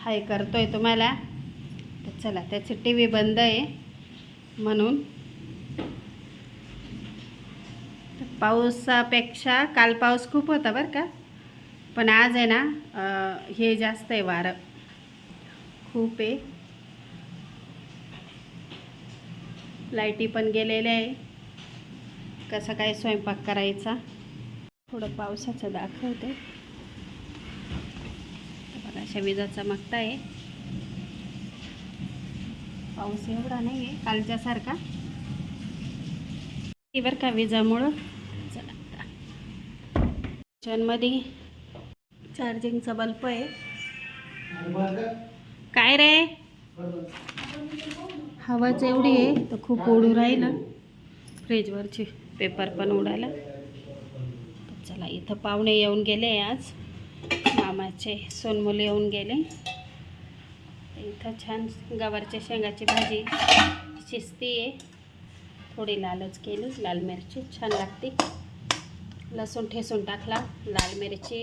हाय करतो आहे तुम्हाला. तर चला त्याची टी व्ही बंद आहे म्हणून. पावसापेक्षा काल पाऊस खूप होता बरं का. पण आज आहे ना हे जास्त आहे वारं. खूप आहे. लाईटी पण गेलेल्या आहे. कसा काय स्वयंपाक करायचा? थोडं पावसाचं दाखवते. अशा विजा चमकता आहे. पाऊस एवढा नाही आहे कालच्यासारखा ती बरं का विजामुळं. चला किचनमध्ये चार्जिंगचा बल्ब आहे. काय रे? हवाच एवढी आहे तर खूप ओढू राहिलं. फ्रीजवरचे पेपर पण उडायला चला इथं पाहुणे येऊन गेले आज. मामाचे सोनमुले येऊन गेले. इथं छान गवारच्या शेंगाची भाजी शिजती आहे. थोडी लालच केली लाल मिरची छान लागते. लसूण ठेसून टाकला लाल मिरची.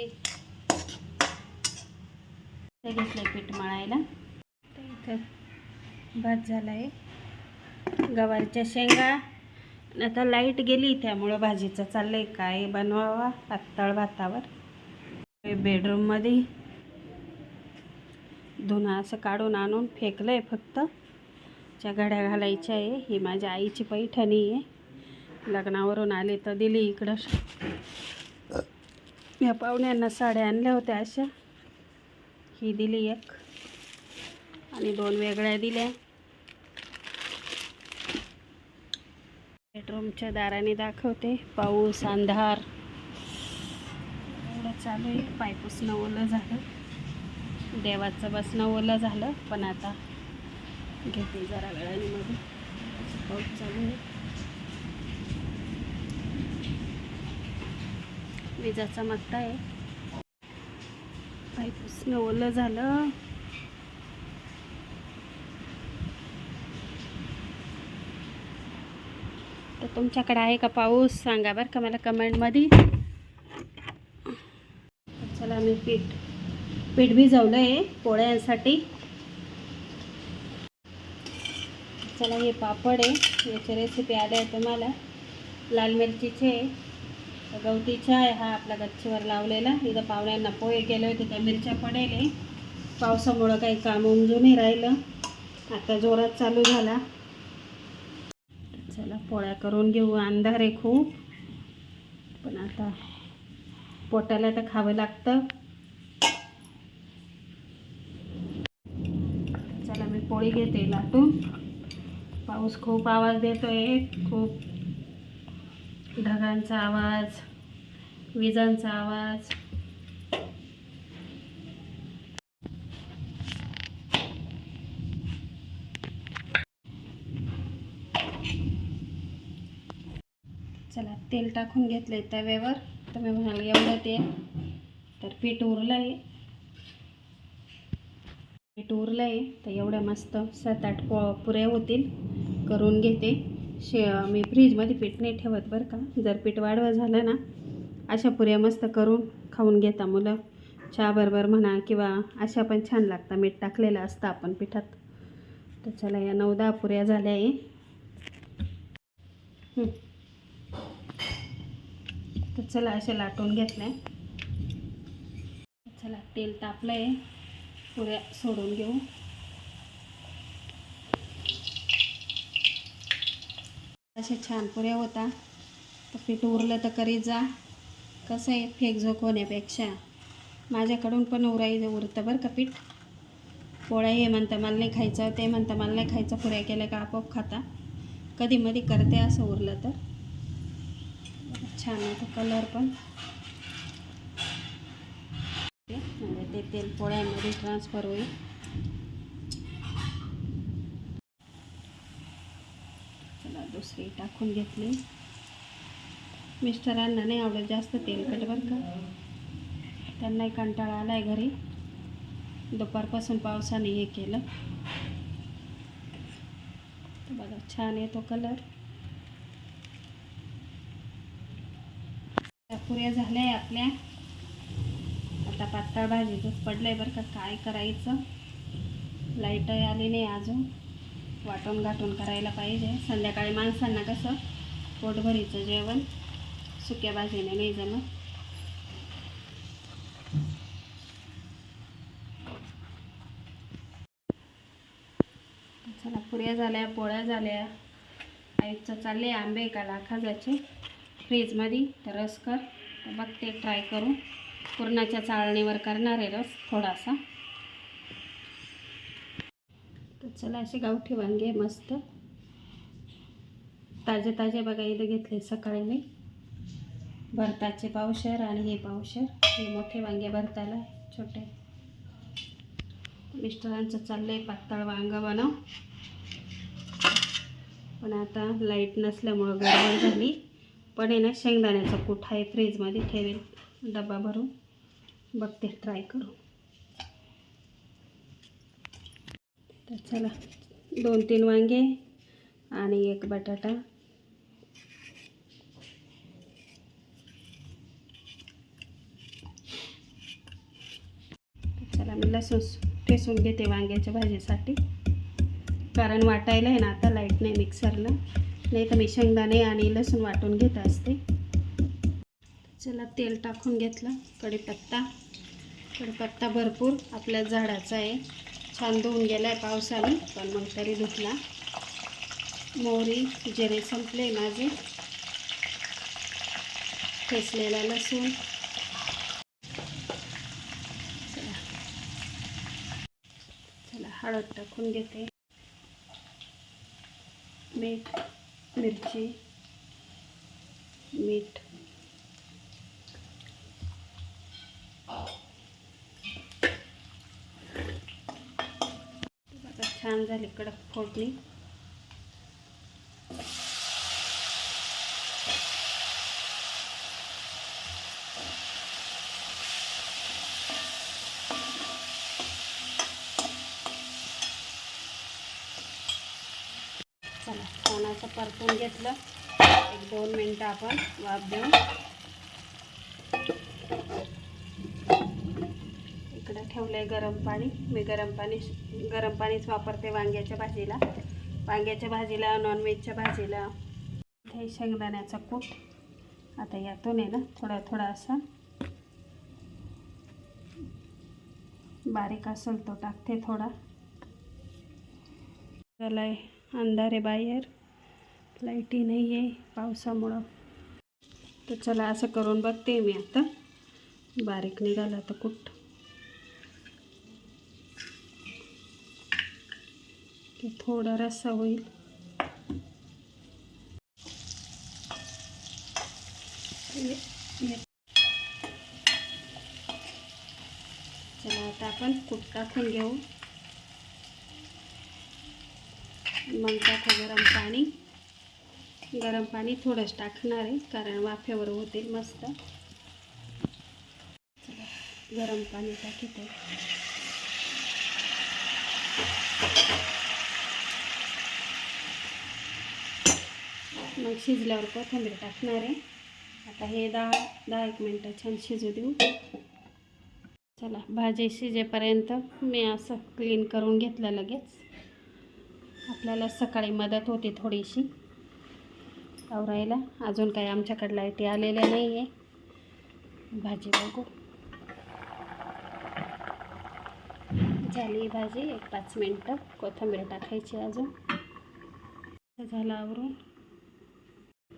ते घेतलं पीठ मळायला. तर इथं भात झाला आहे गवारच्या शेंगा. आता लाइट गेली त्यामुळं भाजीचं चाललं आहे काय बनवावा? पातळ भातावर. बेडरूममध्ये धुणं असं काढून आणून फेकलं आहे फक्त. च्या घड्या घालायच्या आहे ही माझ्या आईची पैठणी आहे. लग्नावरून आले तर दिली इकडं. या पाहुण्यांना साड्या आणल्या होत्या अशा. ही दिली एक. आणि दोन वेगळ्या दिल्या. बेडरूमच्या दाराने दाखवते. पाऊस अंधार. चालू आहे. पाय ओलं झालं. देवाचं बसणं ओलं झालं पण आता घेते जरा वेळाने मध्ये पाऊस चालू आहे. विजाचा चमकता आहे. पाय ओलं झालं. तर तुमच्याकडे आहे का पाऊस? सांगा बरं का मला कमेंटमध्ये आम्ही पीठ पीठ भिजवलं आहे पोळ्यांसाठी. चला हे पापड आहे. याची रेसिपी आली आहे तुम्हाला. लाल मिरचीचे आहे. गवती चहा हा आपला गच्चीवर लावलेला. इथं पाहुण्यांना पोहे केले होते त्या मिरच्या पडेल. आहे. पावसामुळं काही काम उमजून राहिलं. आता जोरात चालू झाला. चला पोळ्या करून घेऊ. अंधार आहे खूप. पण आता पोटाला तर खावं लागतं. चला मी पोळी घेते लाटून. पाऊस खूप आवाज देतोय. खूप ढगांचा आवाज विजांचा आवाज. चला तेल टाकून घेतलंय तव्यावर. तुम्ही म्हणाल एवढं ते. तर पीठ उरलं आहे पीठ उरलं आहे तर एवढ्या मस्त सात आठ पो पुऱ्या होतील. करून घेते. शे मी फ्रीजमध्ये पीठ नाही ठेवत बरं का. जर पीठ वाढवं झालं ना अशा पुऱ्या मस्त करून खाऊन घेता मुलं. चहाबरोबर म्हणा किंवा अशा पण छान लागतात मीठ टाकलेलं असतं आपण पिठात. तर चला या नऊ दहा पुऱ्या झाल्या आहे. तर चला असे लाटून घेतले चला तेल तापलं आहे पुऱ्या सोडून घेऊ. असे छान पुऱ्या होता. तर पीठ उरलं तर करीत जा. कसं आहे फेक झोक होण्यापेक्षा. माझ्याकडून पण उराई उरतं बरं का पीठ. पोळ्या हे म्हणतं मला नाही खायचं ते म्हणतं मला नाही खायचं पुऱ्या केल्या का आपोआप खाता. कधी मधी करते असं उरलं तर. छान येतो कलर पण. म्हणजे ते तेल पोळ्यांमध्ये ट्रान्सफर होईल. चला दुसरी टाकून घेतली. मिस्टरांना नाही आवडत जास्त तेलकट बरं का. त्यांनाही कंटाळा आला आहे घरी. दुपारपासून पावसाने हे केलं. बघा छान येतो कलर पुऱ्या झाल्या आहे आपल्या. आता पातळ भाजीचंच आहे बरं का काय करायचं? लाईटही आली नाही अजून. वाटून गाठून करायला पाहिजे. संध्याकाळी माणसांना कसं? पोटभरीचं जेवण. सुक्या भाजीने नाही जमत. चला पुऱ्या झाल्या पोळ्या झाल्या. आईचं चालले आंबे का लाखाजाचे फ्रीजमध्ये तर रस कर. बघते ट्राय करू. पुरणाच्या चाळणीवर करणार आहे रस थोडासा. तर चला असे गावठी वांगे मस्त. ताजे ताजे बघा इथं घेतले सकाळी मी. भरताचे पावशर आणि हे पावशर. हे मोठे वांगे भरताला छोटे. मिस्टरांचं चाललंय पातळ वांगं बनव. पण आता लाइट नसल्यामुळं गडबड झाली. पण आहे ना शेंगदाण्याचा कूट आहे फ्रीजमध्ये ठेवेल. डबा भरून. बघते ट्राय करू. तर चला दोन तीन वांगे आणि एक बटाटा. चला मी लसूण ठेसून घेते वांग्याच्या भाजीसाठी. कारण वाटायला आहे ना आता लाइट नाही मिक्सरला नाही तर मी शेंगदाणे आणि लसूण वाटून घेत असते. चला तेल टाकून घेतलं. कढीपत्ता. कढीपत्ता भरपूर. आपल्या झाडाचा आहे. छान धुवून गेला आहे पावसाने पण मग तरी धुतला. मोहरी जिरे संपले माझे. ठेचलेला लसूण. चला. चला हळद टाकून घेते. मीठ. मिरची मीठ छान झाली कडक फोडणी. चला छान असं परतून घेतलं. एक दोन मिनटं आपण वाफ देऊन. इकडं ठेवलं आहे गरम पाणी. मी गरम पाणी गरम पाणीच वापरते वांग्याच्या भाजीला. वांग्याच्या भाजीला नॉनव्हेजच्या भाजीला. इथे शेंगदाण्याचा कूट. आता यातून आहे ना थोडा थोडा असा बारीक असेल तो टाकते थोडा. झालाय अंधार आहे बाहेर. लाईटी नाही आहे पावसामुळं. तर चला असं करून बघते मी आता. बारीक निघाला तर कुठ. थोडा रस्सा होईल. चला आता आपण कुट टाकून घेऊ. मग टाकू गरम पाणी गरम पाणी थोडंच टाकणार आहे कारण वाफेवर होतील मस्त. चला, गरम पाणी टाकीते. मग शिजल्यावर कोथिंबीर टाकणार आहे. आता हे दहा दहा एक मिनटं छान शिजू देऊ. चला भाजी शिजेपर्यंत मी असं क्लीन करून घेतलं लगेच. आपल्याला सकाळी मदत होती थोडीशी. आवरायला. अजून काही आमच्याकडे लाईटी आलेल्या नाही आहे भाजी बघू. झाली भाजी. एक पाच मिनटं. कोथिंबीर टाकायची अजून. झालं आवरून.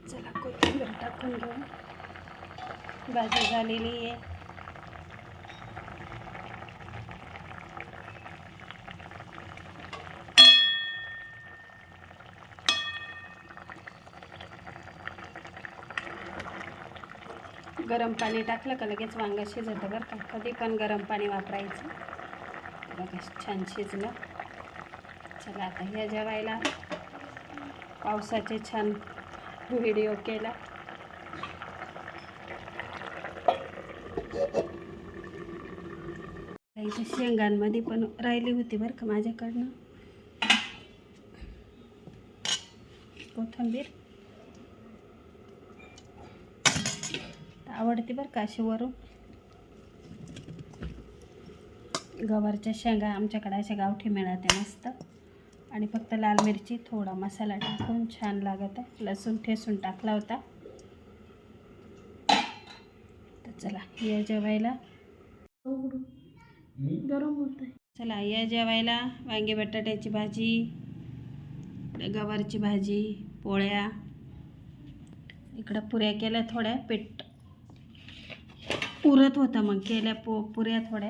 चला कोथिंबीर टाकून घेऊ. भाजी झालेली आहे. गरम पाणी टाकलं का लगेच वांगं शिजतं बरं का. कधी पण गरम पाणी वापरायचं. बघा छान शिजलं. चला आता ह्या जेवायला. पावसाचे छान व्हिडिओ केला. इथे शेंगांमध्ये पण राहिली होती बरं का माझ्याकडनं. कोथंबीर. आवडते बरं का अशी वरून? गवारच्या शेंगा आमच्याकडे अशा गावठी मिळते मस्त. आणि फक्त लाल मिरची थोडा मसाला टाकून छान लागत. आहे लसूण ठेसून टाकला होता. तर चला या जेवायला. गरम होत आहे चला या जेवायला. वांगी बटाट्याची भाजी गवारची भाजी पोळ्या. इकडं पुऱ्या केल्या थोड्या पीठ पुरत होतं मग केल्या पो पुऱ्या थोड्या.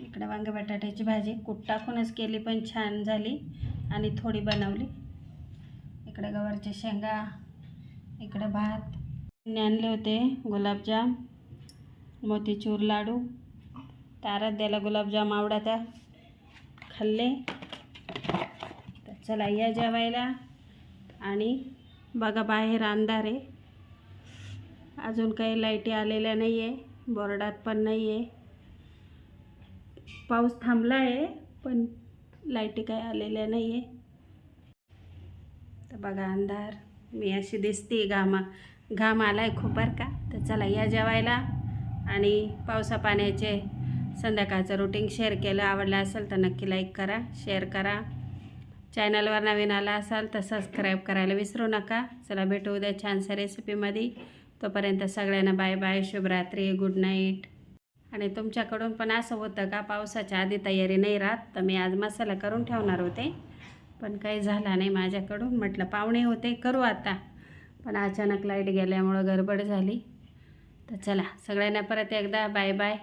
इकडे वांगे बटाट्याची भाजी कूट टाकूनच केली पण छान झाली आणि थोडी बनवली. इकडे गवारच्या शेंगा इकडे भात. आणले होते गुलाबजाम मोतीचूर लाडू. तारात द्यायला गुलाबजाम आवडत्या खाल्ले. तर चला या जेवायला. आणि बघा बाहेर अंधार आहे. अजून काही लाईटी आलेल्या नाही आहे बोर्डात पण नाही आहे पाऊस थांबला आहे पण लाईटी काही आलेल्या नाही आहे तर बघा अंधार मी अशी दिसते घामा घाम आला आहे खूप बरं का. तर चला या जेवायला आणि पावसा पाण्याचे संध्याकाळचं रुटीन शेअर केलं. आवडलं असेल तर नक्की लाईक करा शेअर करा. चॅनलवर नवीन आला असाल तर सबस्क्राईब करायला विसरू नका. चला भेटू उद्या छानशा रेसिपीमध्ये तोपर्यंत सगळ्यांना बाय बाय शुभरात्री गुड नाईट आणि तुमच्याकडून पण असं होतं का पावसाच्या आधी तयारी नाही राहत तर मी आज मसाला करून ठेवणार होते. पण काही झाला नाही माझ्याकडून म्हटलं पाहुणे होते करू आता. पण अचानक लाइट गेल्यामुळं गडबड झाली. तर चला सगळ्यांना परत एकदा बाय बाय.